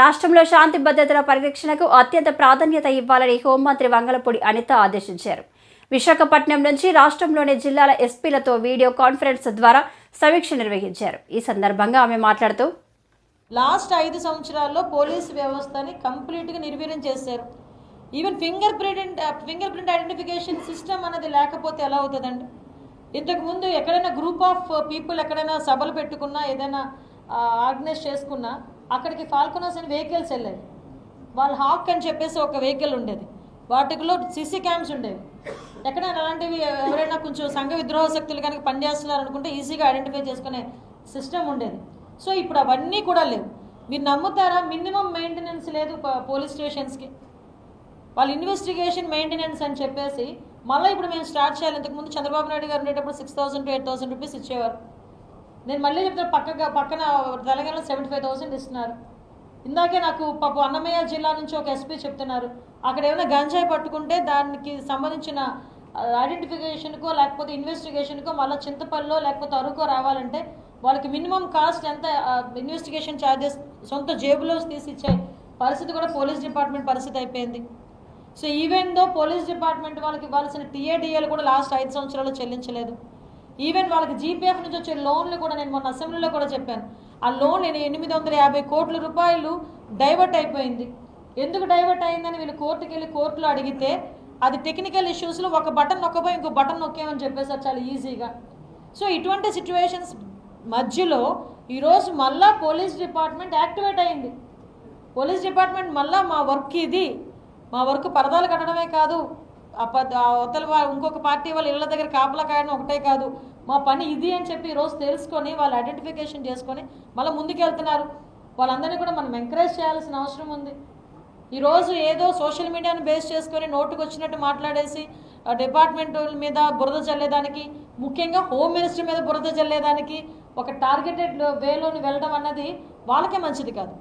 రాష్ట్రంలో శాంతి భద్రతల పరిరక్షణకు అత్యంత ప్రాధాన్యత ఇవ్వాలని హోంమంత్రి వంగలపూడి అనిత ఆదేశించారు. విశాఖపట్నం నుంచి రాష్ట్రంలోని జిల్లాల ఎస్పీలతో వీడియో కాన్ఫరెన్స్ ద్వారా సమీక్ష నిర్వహించారు. ఈ సందర్భంగా ఆమె మాట్లాడుతూ లాస్ట్ ఐదు సంవత్సరాల్లో పోలీస్ వ్యవస్థని కంప్లీట్గా నిర్వీర్యం చేశారు. Even finger print finger print identification system అనేది లేకపోతే ఎలా అవుతుందండి? ఇంతకుముందు ఎక్కడైనా గ్రూప్ ఆఫ్ పీపుల్ ఎక్కడైనా సభలు పెట్టుకున్నా ఏదైనా ఆర్గనైజ్ చేసుకున్నా అక్కడికి ఫాల్కొనర్స్ అని వెహికల్స్ వెళ్ళేవి. వాళ్ళ హాక్ అని చెప్పేసి ఒక వెహికల్ ఉండేది. వాటిలో సీసీ క్యామ్స్ ఉండేవి. ఎక్కడైనా అలాంటివి ఎవరైనా కొంచెం సంఘ విద్రోహ శక్తులు కనుక పనిచేస్తున్నారు అనుకుంటే ఈజీగా ఐడెంటిఫై చేసుకునే సిస్టమ్ ఉండేది. సో ఇప్పుడు అవన్నీ కూడా లేవు. మీరు నమ్ముతారా? మినిమం మెయింటెనెన్స్ లేదు పోలీస్ స్టేషన్స్కి. వాళ్ళ ఇన్వెస్టిగేషన్ మెయింటెనెన్స్ అని చెప్పేసి మళ్ళీ ఇప్పుడు మేము స్టార్ట్ చేయాలి. ఇంతకుముందు చంద్రబాబు నాయుడు గారు ఉండేటప్పుడు six thousand to eight thousand rupees ఇచ్చేవారు. నేను మళ్ళీ చెప్తాను పక్కగా పక్కన తెలంగాణలో సెవెంటీ ఫైవ్ థౌసండ్ ఇస్తున్నారు. ఇందాకే నాకు పాపం అన్నమయ్య జిల్లా నుంచి ఒక ఎస్పీ చెప్తున్నారు. అక్కడ ఏమైనా గంజాయి పట్టుకుంటే దానికి సంబంధించిన ఐడెంటిఫికేషన్కో లేకపోతే ఇన్వెస్టిగేషన్కో మళ్ళీ చింతపల్లిలో లేకపోతే అరుకో రావాలంటే వాళ్ళకి మినిమం కాస్ట్ ఎంత ఇన్వెస్టిగేషన్ ఛార్జెస్ సొంత జేబులో తీసి ఇచ్చే పరిస్థితి కూడా పోలీస్ డిపార్ట్మెంట్ పరిస్థితి అయిపోయింది. So even though police department వాళ్ళకి ఇవ్వాల్సిన టీఏడిఏలు కూడా లాస్ట్ ఐదు సంవత్సరాలు చెల్లించలేదు. ఈవెన్ వాళ్ళకి జీపీఎఫ్ నుంచి వచ్చే లోన్లు కూడా నేను మొన్న అసెంబ్లీలో కూడా చెప్పాను. ఆ లోన్ నేను ఎనిమిది వందల యాభై కోట్ల రూపాయలు డైవర్ట్ అయిపోయింది. ఎందుకు డైవర్ట్ అయిందని వీళ్ళు కోర్టుకి వెళ్ళి కోర్టులో అడిగితే అది టెక్నికల్ ఇష్యూస్లో ఒక బటన్ నొక్కపోయి ఇంకో బటన్ నొక్కేమని చెప్పేసారు చాలా ఈజీగా సో ఇటువంటి సిచ్యువేషన్స్ మధ్యలో ఈరోజు మళ్ళా పోలీస్ డిపార్ట్మెంట్ యాక్టివేట్ అయింది. పోలీస్ డిపార్ట్మెంట్ మళ్ళా మా వర్క్ ఇది. మా వర్క్ పరదాలు కట్టడమే కాదు. అవతల ఇంకొక పార్టీ వాళ్ళ ఇళ్ళ దగ్గర కాపలా కాయడం ఒకటే కాదు. మా పని ఇది అని చెప్పి ఈరోజు తెలుసుకొని వాళ్ళు ఐడెంటిఫికేషన్ చేసుకొని మళ్ళీ ముందుకెళ్తున్నారు. వాళ్ళందరినీ కూడా మనం ఎంకరేజ్ చేయాల్సిన అవసరం ఉంది. ఈరోజు ఏదో సోషల్ మీడియాను బేస్ చేసుకొని నోటుకు వచ్చినట్టు మాట్లాడేసి ఆ డిపార్ట్మెంట్ మీద బురద చల్లేదానికి ముఖ్యంగా హోమ్ మినిస్టర్ మీద బురద చల్లేదానికి ఒక టార్గెటెడ్ వేలోని వెళ్ళడం అన్నది వాళ్ళకే మంచిది కాదు.